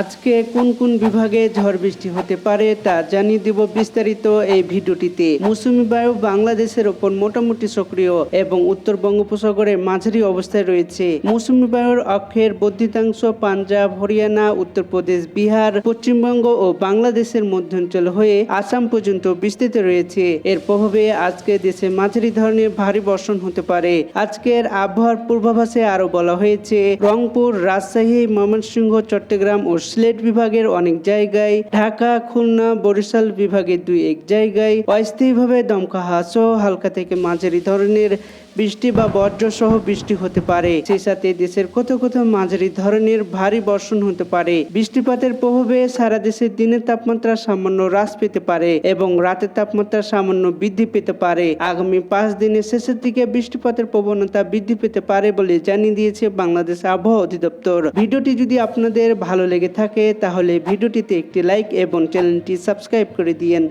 আজকে কোন কোন বিভাগে ঝড় বৃষ্টি হতে পারে তা জানিয়ে দিব বিস্তারিত এই ভিডিওটিতে। মৌসুমী বায়ু বাংলাদেশের ওপর মোটামুটি সক্রিয় এবং উত্তর বঙ্গোপসাগরে মাঝারি অবস্থায় রয়েছে। মৌসুমী বায়ুর অক্ষের বর্ধিতাংশ পাঞ্জাব, হরিয়ানা, উত্তরপ্রদেশ, বিহার, পশ্চিমবঙ্গ ও বাংলাদেশের মধ্যাঞ্চল হয়ে আসাম পর্যন্ত বিস্তৃত রয়েছে। এর প্রভাবে আজকে দেশে মাঝারি ধরনের ভারী বর্ষণ হতে পারে। আজকের আবহাওয়ার পূর্বাভাসে আরও বলা হয়েছে, রংপুর, রাজশাহী, ময়মনসিংহ, চট্টগ্রাম ও সিলেট বিভাগের অনেক জায়গায়, ঢাকা, খুলনা, বরিশাল বিভাগের দুই এক জায়গায় অস্থায়ীভাবে দমকা হাসো হালকা থেকে মাঝারি ধরনের বৃষ্টি বা বজ্র সহ বৃষ্টি হতে পারে। সেই সাথে দেশের কোথাও কোথাও মাঝারি ধরনের ভারী বর্ষণ হতে পারে। বৃষ্টিপাতের প্রভাবে সারা দেশের দিনের তাপমাত্রা সামান্য হ্রাস পেতে পারে এবং রাতের তাপমাত্রা সামান্য বৃদ্ধি পেতে পারে। আগামী পাঁচ দিনের শেষের দিকে বৃষ্টিপাতের প্রবণতা বৃদ্ধি পেতে পারে বলে জানিয়ে দিয়েছে বাংলাদেশ আবহাওয়া অধিদপ্তর। ভিডিওটি যদি আপনাদের ভালো লেগে থাকে তাহলে ভিডিওটিতে একটি লাইক এবং চ্যানেলটি সাবস্ক্রাইব করে দিয়েন।